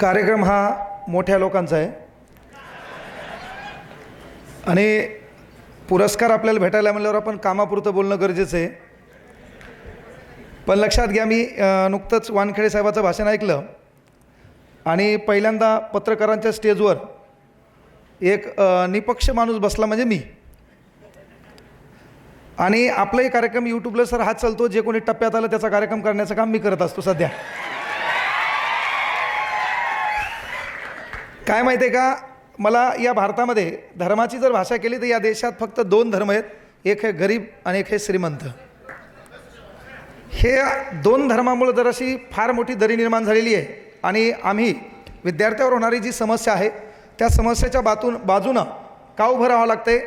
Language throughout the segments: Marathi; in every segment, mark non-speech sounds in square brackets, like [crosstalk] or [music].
कार्यक्रम हा मोठ्या लोकांचा आहे. आणि पुरस्कार आपल्याला भेटायला म्हणल्यावर आपण कामापुरतं बोलणं गरजेचं आहे. पण लक्षात घ्या मी नुकतंच वानखेडे साहेबाचं भाषण ऐकलं. आणि पहिल्यांदा पत्रकारांच्या स्टेजवर एक निपक्ष माणूस बसला म्हणजे मी. आणि आपलाही कार्यक्रम यूट्यूबला सर हा चालतो जे कोणी टप्प्यात आलं त्याचा कार्यक्रम करण्याचं काम मी करत असतो सध्या. काय माहिती आहे का? मला या भारतामध्ये धर्माची जर भाषा केली तर या देशात फक्त दोन धर्म आहेत. एक आहे गरीब आणि एक आहे श्रीमंत. हे दोन धर्मामुळे जर अशी फार मोठी दरी निर्माण झालेली आहे आणि आम्ही विद्यार्थ्यावर होणारी जी समस्या आहे त्या समस्येच्या बातून बाजूनं का उभं राहावं लागतंय?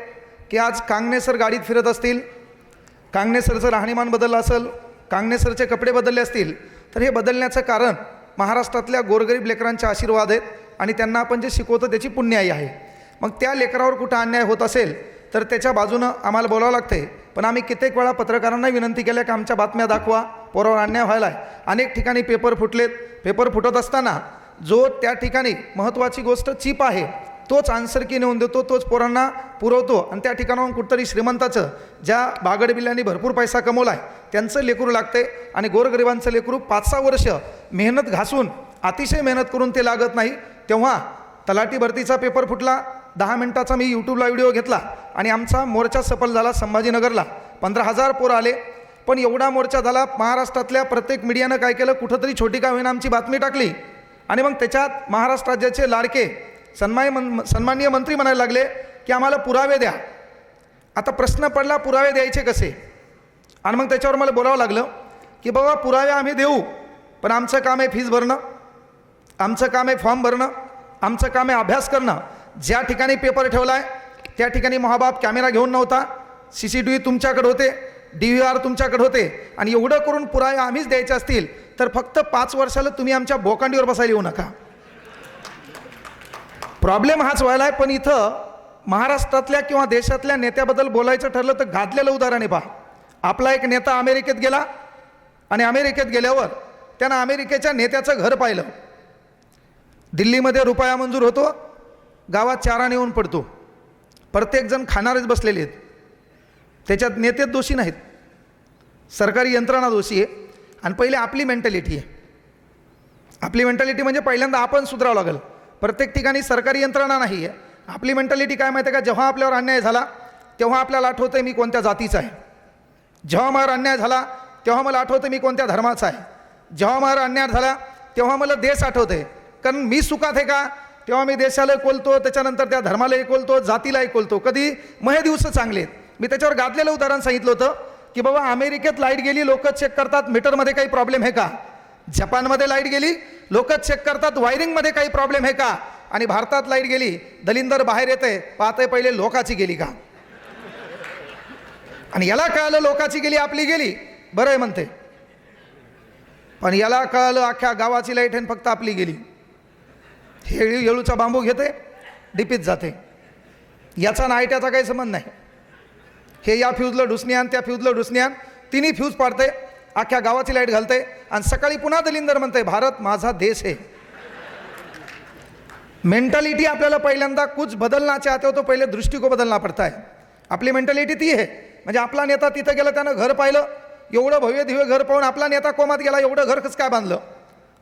की आज कांगणेसर गाडीत फिरत असतील कांगणेसरचं राहणीमान बदललं असेल कांगणेसरचे कपडे बदलले असतील तर हे बदलण्याचं कारण महाराष्ट्रातल्या गोरगरीब लेकरांचे आशीर्वाद आहेत. आणि त्यांना आपण जे शिकवतो त्याची पुण्याई आहे. मग त्या लेकरावर कुठं अन्याय होत असेल तर त्याच्या बाजूनं आम्हाला बोलावं लागते पण आम्ही कित्येक वेळा पत्रकारांना विनंती केल्या की आमच्या बातम्या दाखवा पोरावर अन्याय व्हायला आहे अनेक ठिकाणी पेपर फुटलेत. पेपर फुटत असताना जो त्या ठिकाणी महत्त्वाची गोष्ट चीप आहे तोच आन्सर की नेऊन देतो तोच पोरांना पुरवतो आणि त्या ठिकाणाहून कुठंतरी श्रीमंताचं ज्या बागडबिल्ल्यांनी भरपूर पैसा कमवला आहे त्यांचं लेकरू लागते आणि गोरगरिबांचं लेकरू पाच सहा वर्ष मेहनत घासून अतिशय मेहनत करून ते लागत नाही. तेव्हा तलाठी भरतीचा पेपर फुटला. दहा मिनटाचा मी यूट्यूबला व्हिडिओ घेतला. आणि आमचा मोर्चा सफल झाला संभाजीनगरला. पंधरा हजार पोरं आले. पण एवढा मोर्चा झाला महाराष्ट्रातल्या प्रत्येक मीडियानं काय केलं? कुठंतरी छोटी का होईना आमची बातमी टाकली. आणि मग त्याच्यात महाराष्ट्र राज्याचे लाडके सन्माय मन सन्माननीय मंत्री म्हणायला लागले की आम्हाला पुरावे द्या. आता प्रश्न पडला पुरावे द्यायचे कसे? आणि मग त्याच्यावर मला बोलावं लागलं की बाबा पुरावे आम्ही देऊ पण आमचं काम आहे फीज भरणं. आमचं काम आहे फॉर्म भरणं आमचं काम आहे अभ्यास करणं. ज्या ठिकाणी पेपर ठेवला आहे त्या ठिकाणी महाबाप कॅमेरा घेऊन नव्हता. सी सी टी व्ही तुमच्याकडे होते डी व्ही आर तुमच्याकडे होते. आणि एवढं करून पुरावे आम्हीच द्यायचे असतील तर फक्त पाच वर्षाला तुम्ही आमच्या बोकांडीवर बसायला येऊ नका. प्रॉब्लेम हाच व्हायला आहे पण इथं महाराष्ट्रातल्या किंवा देशातल्या नेत्याबद्दल बोलायचं ठरलं तर घातलेलं उदाहरण आहे पहा आपला एक नेता अमेरिकेत गेला आणि अमेरिकेत गेल्यावर त्यानं अमेरिकेच्या नेत्याचं घर पाहिलं. दिल्लीमध्ये रुपया मंजूर होतो गावात चारा नेऊन पडतो. प्रत्येकजण खाणारेच बसलेले आहेत. त्याच्यात नेतेच दोषी नाहीत. सरकारी यंत्रणा दोषी आहे. आणि पहिले आपली मेंटॅलिटी आहे. आपली मेंटॅलिटी म्हणजे पहिल्यांदा आपण सुधारावं लागेल. प्रत्येक ठिकाणी सरकारी यंत्रणा नाही आहे. आपली मेंटॅलिटी काय माहिती आहे का? जेव्हा आपल्यावर अन्याय झाला तेव्हा आपल्याला आठवतं आहे मी कोणत्या जातीचा आहे. जेव्हा माझ्यावर अन्याय झाला तेव्हा मला आठवतं मी कोणत्या धर्माचा आहे. जेव्हा माझ्यावर अन्याय झाला तेव्हा मला देश आठवतं आहे कारण मी सुखात आहे का? तेव्हा मी देशाला कोलतो त्याच्यानंतर त्या धर्माला कोलतो जातीला कोलतो. कधी मग हे दिवस चांगले आहेत. मी त्याच्यावर गाजलेलं उदाहरण सांगितलं होतं की बाबा अमेरिकेत लाइट गेली लोक चेक करतात मीटरमध्ये काही प्रॉब्लेम आहे का? जपानमध्ये लाइट गेली लोक चेक करतात वायरिंगमध्ये काही प्रॉब्लेम आहे का? आणि भारतात लाइट गेली दलिंदर बाहेर येते पाहते पहिले लोकाची गेली का? आणि याला कळालं लोकाची गेली आपली गेली. बरं आहे म्हणते. पण याला कळालं अख्ख्या गावाची लाइट आहे फक्त आपली गेली. हेळू येळूचा बांबू घेते डिपीत जाते. याचा नायट्याचा काही संबंध नाही. हे या फ्यूजला डुसण्यान त्या फ्यूजला डुसण्यान तिन्ही फ्यूज पाडते अख्ख्या गावाची लाइट घालते आणि सकाळी पुन्हा दलिंदर म्हणते भारत माझा देश आहे. मेंटॅलिटी आपल्याला पहिल्यांदा कुछ बदलना चाहते हो तो पहिले दृष्टिको बदलना पडता है आपली मेंटॅलिटी ती आहे. म्हणजे आपला नेता तिथं गेला त्यानं घर पाहिलं. एवढं भव्य दिव्य घर पाहून आपला नेता कोमात गेला एवढं घर कसं काय बांधलं?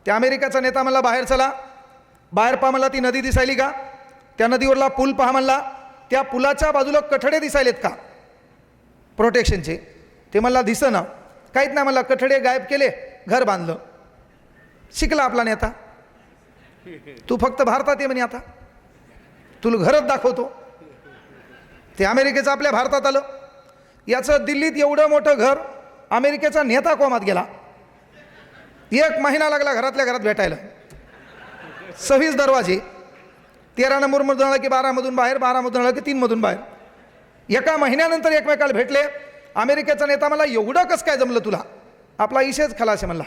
त्या अमेरिकेचा नेता मला बाहेर चला. बाहेर पहा मला ती नदी दिसायली का? त्या नदीवरला पूल पहा म्हणला. त्या पुलाच्या बाजूला कठडे दिसायलेत का? प्रोटेक्शनचे ते मला दिसना. काहीच नाही मला कठडे गायब केले घर बांधलं. शिकला आपला नेता. तू फक्त भारतात ये म्हणे आता. तुला घरच दाखवतो. ते अमेरिकेचं आपल्या भारतात आलं. याचं दिल्लीत एवढं मोठं घर अमेरिकेचा नेता कोमात गेला. एक महिना लागला घरातल्या घरात भेटायला. सव्वीस दरवाजे तेरा नंबरमधून आला की बारामधून बाहेर बारामधून आला की तीनमधून बाहेर. एका महिन्यानंतर एकमेकाला भेटले. अमेरिकेचा नेता मला एवढं कसं काय जमलं तुला? आपला इशेच खलास म्हणला.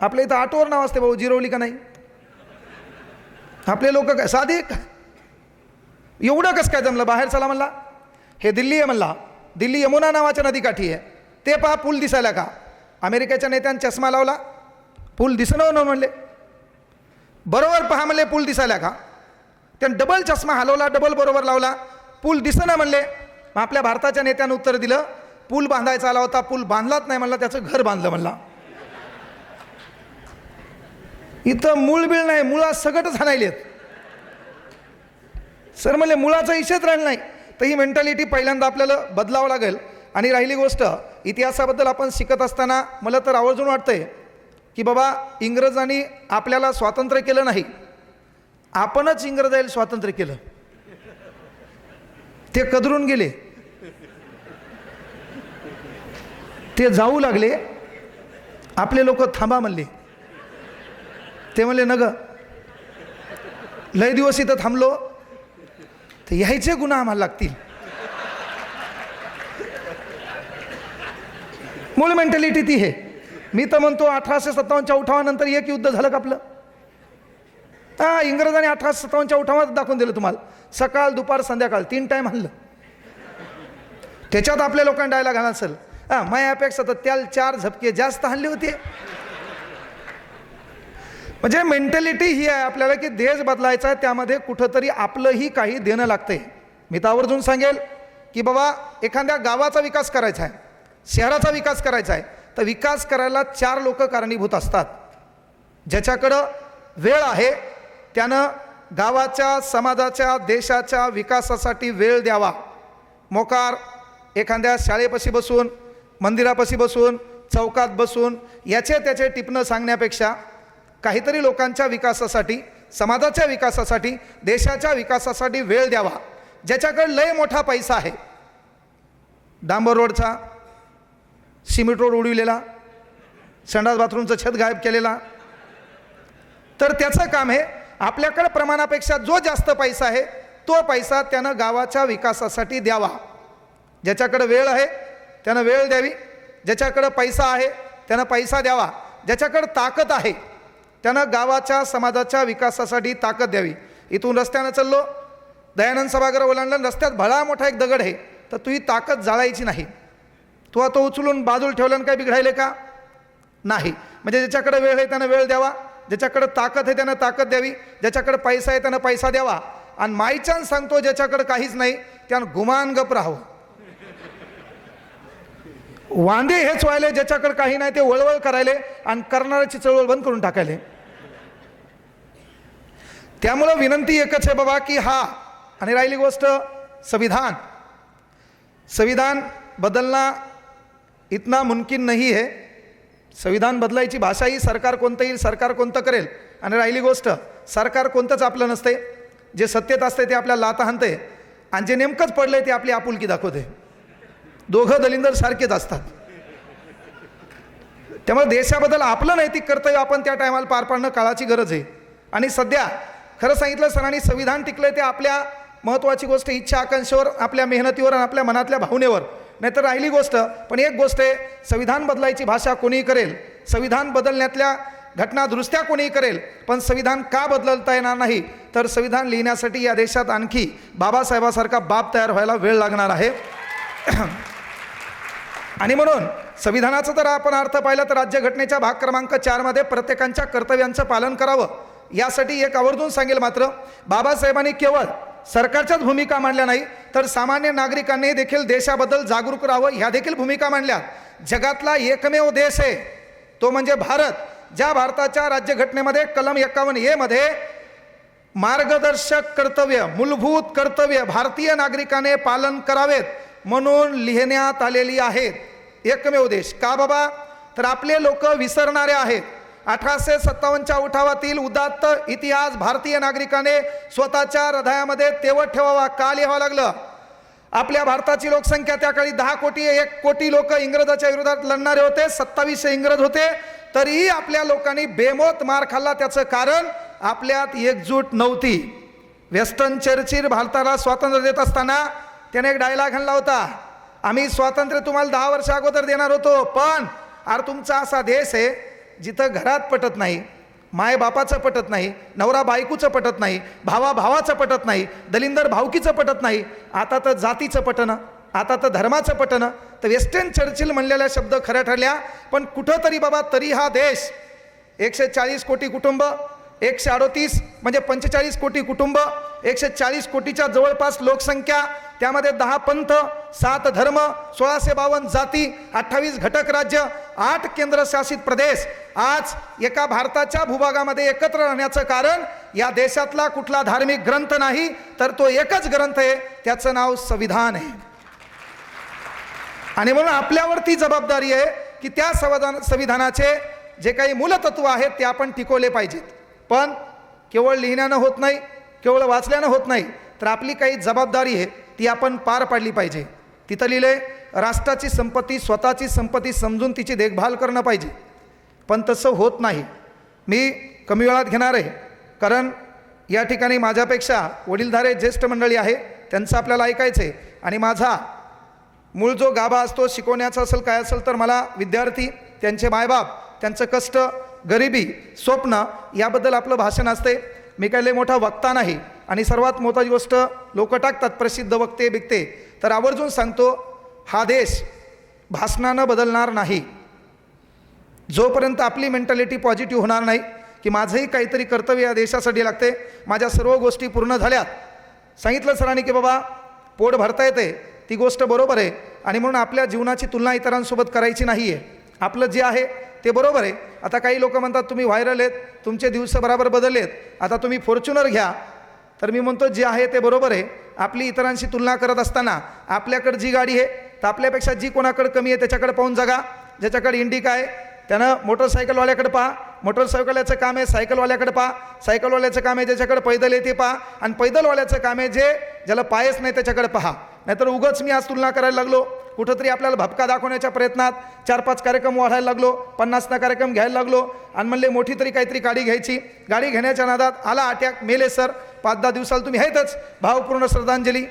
आपल्या इथं आठवर नाव असते भाऊ जिरवली का नाही? आपले लोक काय साधे? का एवढं कसं काय जमलं? बाहेर चला म्हणला. हे दिल्ली आहे म्हणला. दिल्ली यमुना नावाच्या नदीकाठी आहे. ते पहा पूल दिसायला का? अमेरिकेच्या नेत्यानं चष्मा लावला. पूल दिसणं न म्हणले. बरोबर पहा म्हणले पूल दिसायला का? त्यानं डबल चष्मा हलवला डबल बरोबर लावला. पूल दिसना म्हणले. मग आपल्या भारताच्या नेत्यानं उत्तर दिलं पूल बांधायचा आला होता पूल बांधलाच नाही म्हणला त्याचं घर बांधलं म्हणला. इथं मूळ बिळ नाही मुळा सगटच हाणायलेत सर म्हणले मुळाचा इशेच राहिला नाही. तर ही मेंटॅलिटी पहिल्यांदा आपल्याला बदलावं लागेल. आणि राहिली गोष्ट इतिहासाबद्दल आपण शिकत असताना मला तर आवर्जून वाटतंय की बाबा इंग्रजांनी आपल्याला स्वातंत्र्य केलं नाही. आपणच इंग्रजाला स्वातंत्र्य केलं. ते कदरून गेले. ते जाऊ लागले. आपले लोक थांबा म्हणले. ते म्हणले न लय दिवस इथं थांबलो. तर यायचे गुन्हा आम्हाला लागतील. मूळ मेंटॅलिटी ती आहे मी तर म्हणतो अठराशे सत्तावन्नच्या उठावानंतर एक युद्ध झालं का आपलं? हा इंग्रजांनी अठराशे सत्तावन्नच्या उठावात दाखवून दिलं तुम्हाला. सकाळ दुपार संध्याकाळ तीन टाईम हल्लं त्याच्यात आपल्या लोकांनी डायला घाला असेल. हा मायापेक्षा तर त्याला चार झपके जास्त हल्ले होते. म्हणजे मेंटॅलिटी ही आहे आपल्याला की देश बदलायचा आहे त्यामध्ये कुठंतरी आपलंही काही देणं लागतंय. मी तर आवर्जून सांगेल की बाबा एखाद्या गावाचा विकास करायचा आहे शहराचा विकास करायचा आहे तर विकास करायला चार लोक कारणीभूत असतात. ज्याच्याकडं वेळ आहे त्यानं गावाच्या समाजाच्या देशाच्या विकासासाठी वेळ द्यावा. मोकार एखाद्या शाळेपाशी बसून मंदिरापाशी बसून चौकात बसून याचे त्याचे टिपणं सांगण्यापेक्षा काहीतरी लोकांच्या विकासासाठी समाजाच्या विकासासाठी देशाच्या विकासासाठी वेळ द्यावा. ज्याच्याकडे लय मोठा पैसा आहे. डांबर रोडचा सिमेंट रोड उडविलेला संडास बाथरूमचं छत गायब केलेला. तर त्याचं काम आहे आपल्याकडे प्रमाणापेक्षा जो जास्त पैसा आहे तो पैसा त्यानं गावाच्या विकासासाठी द्यावा. ज्याच्याकडं वेळ आहे त्यानं वेळ द्यावी. ज्याच्याकडं पैसा आहे त्यानं पैसा द्यावा. ज्याच्याकडं ताकद आहे त्यानं गावाच्या समाजाच्या विकासासाठी ताकद द्यावी. इथून रस्त्यानं चाललो दयानंद सभागृह ओलांडलं रस्त्यात भला मोठा एक दगड आहे तर तू ही ताकद जाळायची नाही. तो आता उचलून बाजूला ठेवल्यानं काय बिघडायले का? नाही. म्हणजे ज्याच्याकडे वेळ आहे त्यानं वेळ द्यावा. ज्याच्याकडे ताकद आहे त्यानं ताकद द्यावी. ज्याच्याकडे पैसा आहे त्यानं पैसा द्यावा. आणि मायचान सांगतो ज्याच्याकडे काहीच नाही त्यानं गुमान गप राहावं. वांदे हेच व्हायले ज्याच्याकडे काही नाही ते वळवळ करायले आणि करणाऱ्याची चळवळ बंद करून टाकायले. त्यामुळं विनंती एकच आहे बाबा की हा आणि राहिली गोष्ट संविधान. संविधान बदलना इतना मुमकिन नाही आहे संविधान बदलायची भाषा ही सरकार कोणतं येईल सरकार कोणतं करेल? आणि राहिली गोष्ट सरकार कोणतंच आपलं नसते जे सत्तेत असते ते आपल्या लाता हाणते आणि जे नेमकंच पडलंय ते आपली आपुलकी दाखवते दोघं दलिंदर सारखेच असतात. त्यामुळे देशाबद्दल आपलं नैतिक कर्तव्य आपण त्या टायमाला पार पाडणं काळाची गरज आहे. आणि सध्या खरं सांगितलं सरांनी संविधान टिकलंय ते आपल्या महत्त्वाची गोष्ट इच्छा आकांक्षेवर आपल्या मेहनतीवर आणि आपल्या मनातल्या भावनेवर. नाहीतर राहिली गोष्ट. पण एक गोष्ट आहे संविधान बदलायची भाषा कोणीही करेल संविधान बदलण्यातल्या घटना दुरुस्त्या कोणीही करेल पण संविधान का बदलता येणार नाही तर संविधान लिहिण्यासाठी या देशात आणखी बाबासाहेबासारखा बाप तयार व्हायला वेळ लागणार आहे. [clears throat] आणि म्हणून संविधानाचा जर आपण अर्थ पाहिला तर राज्यघटनेच्या भाग क्रमांक चारमध्ये प्रत्येकांच्या कर्तव्यांचं पालन करावं यासाठी एक आवर्जून सांगेल मात्र बाबासाहेबांनी केवळ सरकारच्याच भूमिका मांडल्या नाही तर सामान्य नागरिकांनी देखील देशाबद्दल जागरूक राहावं ह्या देखील भूमिका मांडल्या. जगातला एकमेव देश आहे तो म्हणजे भारत ज्या भारताच्या राज्यघटनेमध्ये कलम एकावन्न ए मध्ये मार्गदर्शक कर्तव्य मूलभूत कर्तव्य भारतीय नागरिकाने पालन करावेत म्हणून लिहिण्यात आलेली आहेत. एकमेव देश का बाबा? तर आपले लोक विसरणारे आहेत. अठराशे सत्तावन्नच्या उठावातील उदात्त इतिहास भारतीय नागरिकाने स्वतःच्या हृदयामध्ये तेवत ठेवावा का लिहावं लागलं. आपल्या भारताची लोकसंख्या त्या काळी दहा कोटी एक कोटी लोक इंग्रजाच्या विरोधात लढणारे होते सत्तावीसशे इंग्रज होते. तरीही आपल्या लोकांनी बेमोत मार खाल्ला त्याचं कारण आपल्यात एकजूट नव्हती. वेस्टर्न चर्चिल भारताला स्वातंत्र्य देत असताना त्याने एक डायलॉग आणला होता आम्ही स्वातंत्र्य तुम्हाला दहा वर्ष अगोदर देणार होतो पण अरे तुमचा असा देश आहे जिथं घरात पटत नाही माय बापाचं पटत नाही नवरा बायकोचं पटत नाही भावा भावाचं पटत नाही दलिंदर भावकीचं पटत नाही आता तर जातीचं पटणं आता तर धर्माचं पटणं. तर वेस्टर्न चर्चिल म्हणलेल्या शब्द खऱ्या ठरल्या पण कुठंतरी बाबा तरी हा देश एकशे चाळीस कोटी कुटुंब एकशे अडोतीस म्हणजे पंचेचाळीस कोटी कुटुंब एकशे चाळीस कोटीच्या जवळपास लोकसंख्या त्यामध्ये दहा पंथ सात धर्म सोळाशे बावन्न जाती अठ्ठावीस घटक राज्य आठ केंद्रशासित प्रदेश. आज एका भारताच्या भूभागामध्ये एकत्र राहण्याचं कारण या देशातला कुठला धार्मिक ग्रंथ नाही तर तो एकच ग्रंथ आहे त्याचं नाव संविधान आहे. आणि म्हणून आपल्यावरती जबाबदारी आहे की त्या संविधान संविधानाचे जे काही मूलतत्व आहेत ते आपण टिकवले पाहिजेत. पण केवळ लिहिण्यानं होत नाही केवळ वाचल्यानं होत नाही तर आपली काही जबाबदारी आहे. ती आपण पार पाडली पाहिजे. तिथं लिहिले राष्ट्राची संपत्ती स्वतःची संपत्ती समजून तिची देखभाल करणं पाहिजे. पण तसं होत नाही. मी कमी वेळात घेणार आहे. कारण या ठिकाणी माझ्यापेक्षा वडीलधारे ज्येष्ठ मंडळी आहे त्यांचं आपल्याला ऐकायचं आहे. आणि माझा मूळ जो गाभा असतो शिकवण्याचा असेल काय असेल तर मला विद्यार्थी त्यांचे मायबाप त्यांचं कष्ट गरिबी स्वप्न याबद्दल आपलं भाषण असते मी काही मोठा वक्ता नाही. आणि सर्वात मोठी गोष्ट लोक टाकतात प्रसिद्ध वक्ते बिकते तर आवर्जून सांगतो हा देश भाषणानं बदलणार नाही. जोपर्यंत आपली मेंटॅलिटी पॉझिटिव्ह होणार नाही की माझंही काहीतरी कर्तव्य या देशासाठी लागते माझ्या सर्व गोष्टी पूर्ण झाल्यात. सांगितलं सरांनी की बाबा पोट भरता येते ती गोष्ट बरोबर आहे आणि म्हणून आपल्या जीवनाची तुलना इतरांसोबत करायची नाही आहे आपलं जे आहे ते बरोबर आहे. आता काही लोक म्हणतात तुम्ही व्हायरल आहेत तुमचे दिवस बराबर बदललेत. आता तुम्ही फॉर्च्युनर घ्या तर मी म्हणतो जे आहे ते बरोबर आहे. आपली इतरांशी तुलना करत असताना आपल्याकडं जी गाडी आहे तर आपल्यापेक्षा जी कोणाकडं कमी आहे त्याच्याकडे पाहून जगा. ज्याच्याकडे इंडिका आहे त्यानं मोटरसायकलवाल्याकडे पहा. मोटरसायकलवाल्याचं काम आहे सायकलवाल्याकडे पहा. सायकलवाल्याचं काम आहे ज्याच्याकडे पैदल येते पहा. आणि पैदलवाल्याचं काम आहे जे ज्याला पायच नाही त्याच्याकडे पहा. नाहीतर उगंच मी आज तुलना करायला लागलो. कुठंतरी आपल्याला भपका दाखवण्याच्या प्रयत्नात चार पाच कार्यक्रम वाढायला लागलो. पन्नासना कार्यक्रम घ्यायला लागलो. आणि म्हणले मोठी तरी काहीतरी गाडी घ्यायची. गाडी घेण्याच्या नादात आला अटॅक मेले सर पाच दहा दिवसाला तुम्ही आहेतच. भावपूर्ण श्रद्धांजली.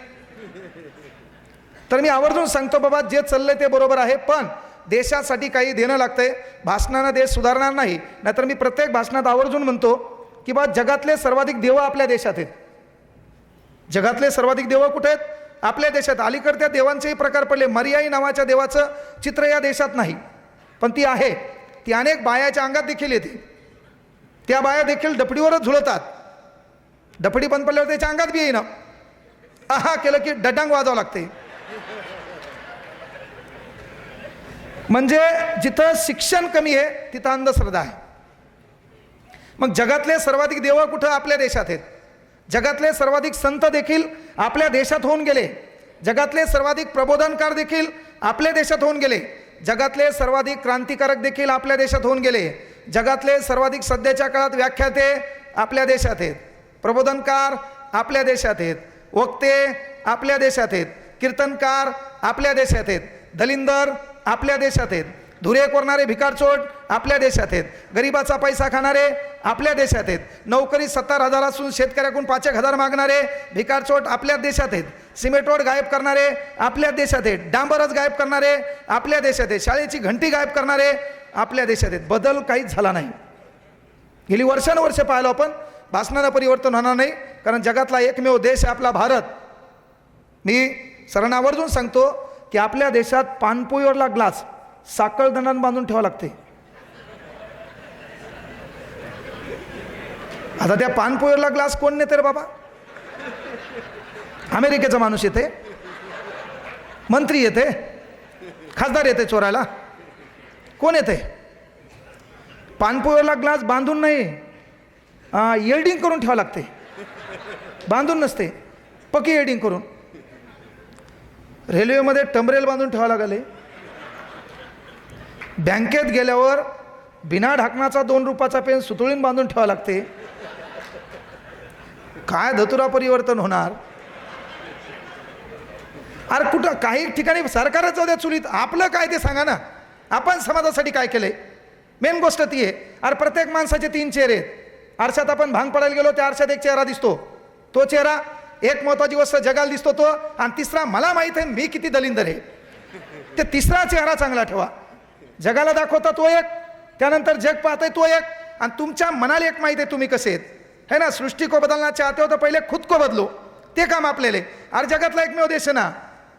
तर मी आवर्जून सांगतो बाबा जे चाललंय ते बरोबर आहे पण देशासाठी काही देणं लागतंय. भाषणानं देश सुधारणार नाही. नाहीतर मी प्रत्येक भाषणात आवर्जून म्हणतो की बा जगातले सर्वाधिक देव आपल्या देशात आहेत. जगातले सर्वाधिक देव कुठे आहेत? आपल्या देशात. अलीकडे त्या देवांचेही प्रकार पडले. मर्याई नावाच्या देवाचं चित्र या देशात नाही. पण ती आहे. ती अनेक बायाच्या अंगात देखील येते. त्या बाया देखील डपडीवरच झुळतात डफडी बंद पडल्यावर त्याच्या अंगात बी येईना. आहा केलं की डटांग वाजावं लागते. म्हणजे जिथं शिक्षण कमी आहे तिथं अंधश्रद्धा आहे. मग जगातले सर्वाधिक देव कुठं आपल्या देशात आहेत? जगातले सर्वाधिक संत देखील आपल्या देशात होऊन गेले. जगातले सर्वाधिक प्रबोधनकार देखील आपल्या देशात होऊन गेले. जगातले सर्वाधिक क्रांतिकारक देखील आपल्या देशात होऊन गेले. जगातले सर्वाधिक सध्याच्या काळात व्याख्याते आपल्या देशात आहेत. प्रबोधनकार आपल्या देशात आहेत वक्ते आपल्या देशात आहेत कीर्तनकार आपल्या देशात आहेत दलिंदर आपल्या देशात आहेत धुरे कोरणारे भिकारचोट आपल्या देशात आहेत गरिबाचा पैसा खाणारे आपल्या देशात आहेत नोकरी सत्तर हजार असून शेतकऱ्याकडून पाच एक हजार मागणारे भिकारचोट आपल्या देशात आहेत सिमेंट रोड गायब करणारे आपल्या देशात आहेत डांबरच गायब करणारे आपल्या देशात आहेत शाळेची घंटी गायब करणारे आपल्या देशात आहेत बदल काहीच झाला नाही गेली वर्षानुवर्ष पाहिलो आपण भाषणानं परिवर्तन होणार नाही कारण जगातला एकमेव देश आहे आपला भारत. मी सरांना आवर्जून सांगतो की आपल्या देशात पानपोईवरला ग्लास साखळदंडानं बांधून ठेवावं लागते. आता त्या पानपोईवरला ग्लास कोण नेते रे बाबा? अमेरिकेचा माणूस येते. मंत्री येते. खासदार येते चोरायला. कोण येते? पानपोईवरला ग्लास बांधून नाही. येल्डिंग करून ठेवावं लागते. बांधून नसते. पक्की एडिंग करून. रेल्वेमध्ये टमरेल बांधून ठेवावं लागले. बँकेत गेल्यावर बिना ढाकणाचा दोन रुपयाचा पेन सुतळून बांधून ठेवावं लागते. काय धतुरा परिवर्तन होणार? अरे कुठं काही ठिकाणी सरकारच जाऊ द्या चुलीत. आपलं काय ते सांगा ना. आपण समाजासाठी काय केलंय? मेन गोष्ट ती आहे. अरे प्रत्येक माणसाचे तीन चेहरे आहेत. आरशात आपण भांग पडायला गेलो त्या आरशात एक चेहरा दिसतो. तो चेहरा एक महत्वाची गोष्ट जगाला दिसतो तो आणि तिसरा मला माहीत आहे मी किती दलिंदर आहे. ते तिसरा चेहरा चांगला ठेवा. जगाला दाखवता तो एक त्यानंतर जग पाहतंय तो एक आणि तुमच्या मनाला एक माहीत आहे तुम्ही कसे आहेत. है ना सृष्टी को बदलना चाहते हो तर पहिले खुद को बदलो. ते काम आपल्याला. आहे. अरे जगातला एकमेव देश आहे ना.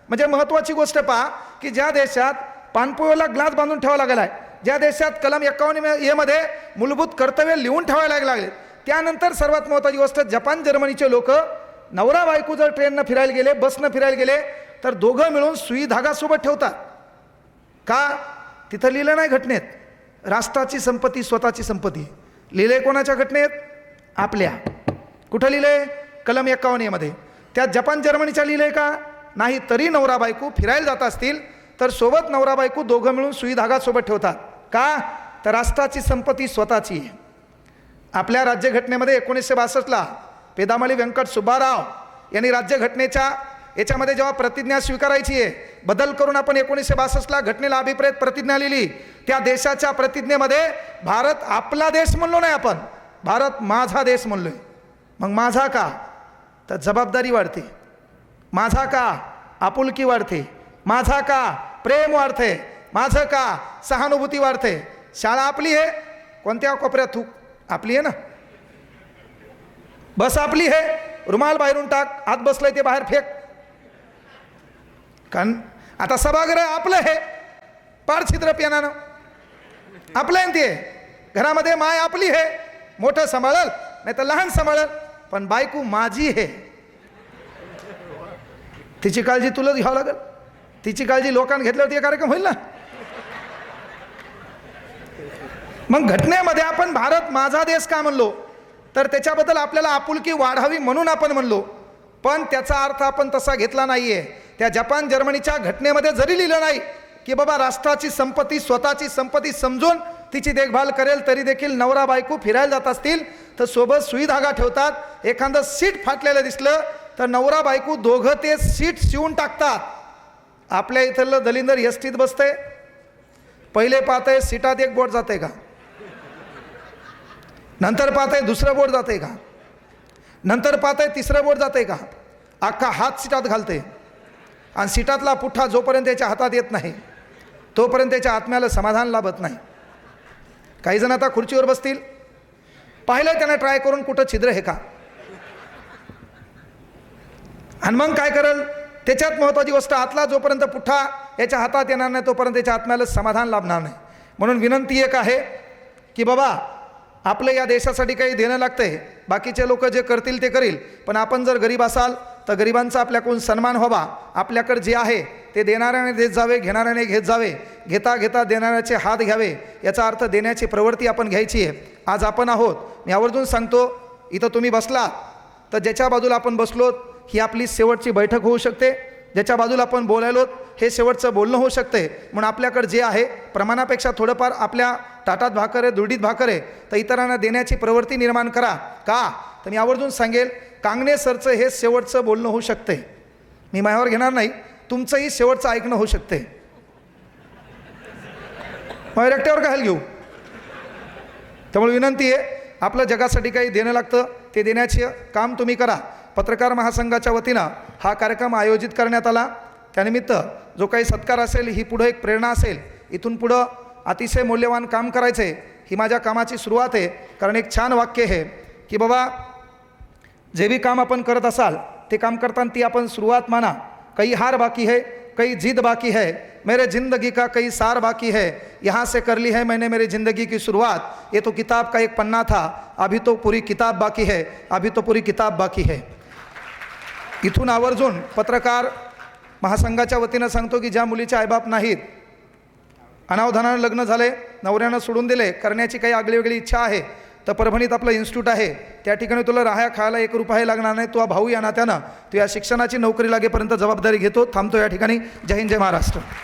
म्हणजे महत्वाची गोष्ट पहा की ज्या देशात पानपोळीला ग्लास बांधून ठेवा लागला आहे ज्या देशात कलम एकावन्न एमध्ये मूलभूत कर्तव्य लिहून ठेवायला लागले त्यानंतर सर्वात महत्त्वाची गोष्ट जपान जर्मनीचे लोक नवरा बायको जर ट्रेननं फिरायला गेले बसनं फिरायला गेले तर दोघं मिळून सुई धागासोबत ठेवतात. का? तिथं लिहिलं नाही घटनेत. राष्ट्राची संपत्ती स्वतःची संपत्ती. लिहिले कोणाच्या घटनेत? आपल्या. कुठं लिहिलंय कलम एकावन्नमध्ये त्यात जपान जर्मनीच्या लिहिलंय का? नाही तरी नवरा बायको फिरायला जात असतील तर सोबत नवरा बायको दोघं मिळून सुई धागा सोबत ठेवतात. का? तर राष्ट्राची संपत्ती स्वतःची आहे. आपल्या राज्यघटनेमध्ये एकोणीसशे बासष्टला पेदामाली व्यंकट सुब्बाराव यांनी राज्यघटनेच्या याच्यामध्ये जेव्हा प्रतिज्ञा स्वीकारायची आहे बदल करून आपण एकोणीसशे बासष्टला घटनेला अभिप्रेत प्रतिज्ञा लिहिली त्या देशाच्या प्रतिज्ञेमध्ये भारत आपला देश म्हणलो नाही आपण भारत माझा देश म्हणलोय. मग माझा का? तर जबाबदारी वाढते. माझा का? आपुलकी वाढते. माझा का? प्रेम वाढते. माझं का? सहानुभूती वाढते. शाळा आपली आहे कोणत्या कोपऱ्यात थूक आपली आहे ना? बस आपली आहे रुमाल बाहेरून टाक. आत बसलंय ते बाहेर फेक. कारण आता सभागृह आपलं आहे पार छिद्र पियानानं. आपलं आहे ना ते. घरामध्ये माय आपली आहे मोठं सांभाळल नाही तर लहान सांभाळल. पण बायको माझी आहे तिची काळजी तुलाच घ्यावं लागेल. तिची काळजी लोकांना घेतल्यावरती कार्यक्रम होईल ना? मग घटनेमध्ये आपण भारत माझा देश का म्हणलो? तर त्याच्याबद्दल आपल्याला आपुलकी वाढावी म्हणून आपण म्हणलो. पण त्याचा अर्थ आपण तसा घेतला नाही आहे त्या जपान जर्मनीच्या घटनेमध्ये जरी लिहिलं नाही की बाबा राष्ट्राची संपत्ती स्वतःची संपत्ती समजून तिची देखभाल करेल तरी देखील नवरा बायको फिरायला जात असतील तर सोबत सुई धागा ठेवतात एखादं सीट फाटलेलं दिसलं तर नवरा बायको दोघं ते सीट शिवून टाकतात. आपल्या इथलं दलिंदर एसटीत बसतंय. पहिले पाहतंय सीटात एक बोट जाते का? नंतर पाहतंय दुसरं बोट जाते का? नंतर पाहतंय तिसरं बोट जाते का? अख्खा हात सीटात घालते आणि सीटातला पुठ्ठा जोपर्यंत त्याच्या हातात येत नाही तोपर्यंत त्याच्या आत्म्याला समाधान लाभत नाही. काही जण आता खुर्चीवर बसतील. पाहिलं त्यानं ट्राय करून कुठं छिद्र आहे का? आणि मग काय करल? त्याच्यात महत्त्वाची गोष्ट आतला जोपर्यंत पुठ्ठा याच्या हातात येणार नाही तोपर्यंत त्याच्या आत्म्याला समाधान लाभणार नाही. म्हणून विनंती एक आहे की बाबा आपलं या देशासाठी काही देणं लागतंय. बाकीचे लोक जे करतील ते करील. पण आपण जर गरीब असाल तर गरिबांचा आपल्याकडून सन्मान व्हावा. आपल्याकडे जे आहे ते देणाऱ्याने देत जावे घेणाऱ्याने घेत जावे. घेता घेता देणाऱ्याचे हात घ्यावे. याचा अर्थ देण्याची प्रवृत्ती आपण घ्यायची आहे. आज आपण आहोत. मी आवर्जून सांगतो इथं तुम्ही बसला तर ज्याच्या बाजूला आपण बसलोत ही आपली शेवटची बैठक होऊ शकते. ज्याच्या बाजूला आपण बोलायलो हे शेवटचं बोलणं होऊ शकते. म्हणून आपल्याकडे जे आहे प्रमाणापेक्षा थोडंफार आपल्या ताटात भाकर आहे दुर्डीत भाकर आहे तर इतरांना देण्याची प्रवृत्ती निर्माण करा. का? तर मी आवर्जून सांगेल कांगणे सरचं हे शेवटचं बोलणं होऊ शकते. मी मायावर घेणार नाही तुमचंही शेवटचं ऐकणं होऊ शकते. मग एकट्यावर काय घेऊ? त्यामुळे विनंती आहे आपलं जगासाठी काही देणं लागतं ते देण्याचे काम तुम्ही करा. पत्रकार महासंघाच्या वतीनं हा कार्यक्रम आयोजित करण्यात आला. त्यानिमित्त जो काही सत्कार असेल ही पुढं एक प्रेरणा असेल. इथून पुढं अतिशय मौल्यवान काम करायचे ही माझ्या कामाची सुरुवात आहे. कारण एक छान वाक्य आहे की बाबा जे भी काम आपण करत असाल ते काम करताना ती आपण सुरुवात माना. कई हार बाकी है कई जिद बाकी है. मेरे ज़िंदगी का कई सार बाकी है. यहाँ से कर ली है मैंने मेरी ज़िंदगी की शुरुआत ये तो किताब का एक पन्ना था. अभी तो पूरी किताब बाकी है. अभी तो पूरी किताब बाकी है. इथून आवर्जून पत्रकार महासंघाच्या वतीनं सांगतो की ज्या मुलीचे आईबाप नाहीत अनावधानानं लग्न झाले नवऱ्यानं सोडून दिले करण्याची काही आगळीवेगळी इच्छा आहे तर परभणीत आपलं इन्स्टिट्यूट आहे त्या ठिकाणी तुला राहाया खायला एक रुपया लागणार नाही तू भाऊ या नात्यानं तू या शिक्षणाची नोकरी लागेपर्यंत जबाबदारी घेतो थांबतो या ठिकाणी. जय हिंद जय महाराष्ट्र.